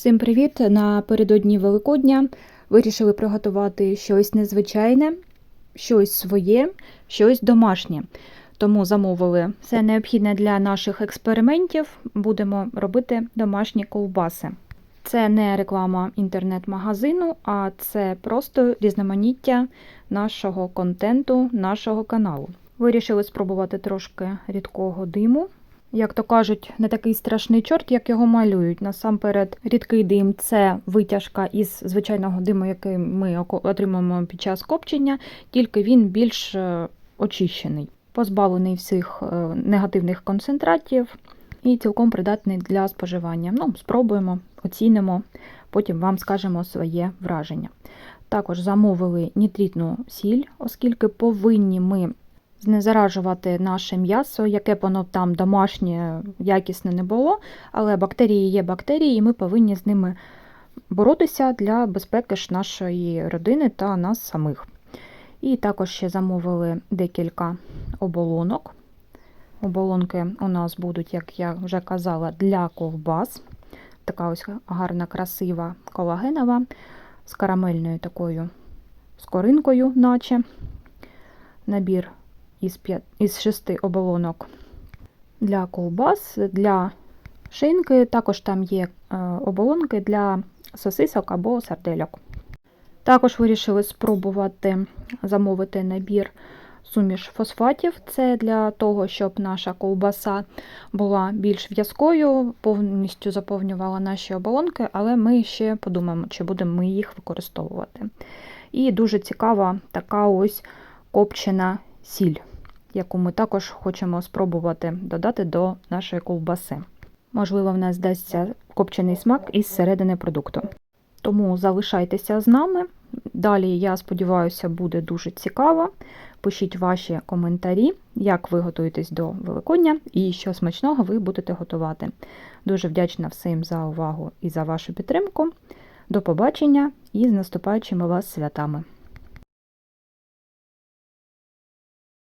Всім привіт! Напередодні Великодня вирішили приготувати щось незвичайне, щось своє, щось домашнє. Тому замовили все необхідне для наших експериментів. Будемо робити домашні ковбаси. Це не реклама інтернет-магазину, а це просто різноманіття нашого контенту, нашого каналу. Вирішили спробувати трошки рідкого диму. Як то кажуть, не такий страшний чорт, як його малюють. Насамперед, рідкий дим це витяжка із звичайного диму, який ми отримуємо під час копчення, тільки він більш е, очищений, позбавлений всіх е, негативних концентратів і цілком придатний для споживання. Ну, спробуємо, оцінимо, потім вам скажемо своє враження. Також замовили нітритну сіль, оскільки повинні ми знезаражувати наше м'ясо, яке б воно там домашнє, якісне не було, але бактерії є бактерії, і ми повинні з ними боротися для безпеки ж нашої родини та нас самих. І також ще замовили декілька оболонок. Оболонки у нас будуть, як я вже казала, для ковбас. Така ось гарна, красива колагенова з карамельною такою скоринкою, наче набір із, п'ят- із шести оболонок для ковбас, для шинки. Також там є е, оболонки для сосисок або сардельок. Також вирішили спробувати замовити набір суміш фосфатів. Це для того, щоб наша ковбаса була більш в'язкою, повністю заповнювала наші оболонки, але ми ще подумаємо, чи будемо ми їх використовувати. І дуже цікава така ось копчена сіль, яку ми також хочемо спробувати додати до нашої ковбаси. Можливо, в нас здасться копчений смак із середини продукту. Тому залишайтеся з нами. Далі, я сподіваюся, буде дуже цікаво. Пишіть ваші коментарі, як ви готуєтесь до Великодня і що смачного ви будете готувати. Дуже вдячна всім за увагу і за вашу підтримку. До побачення і з наступаючими вас святами!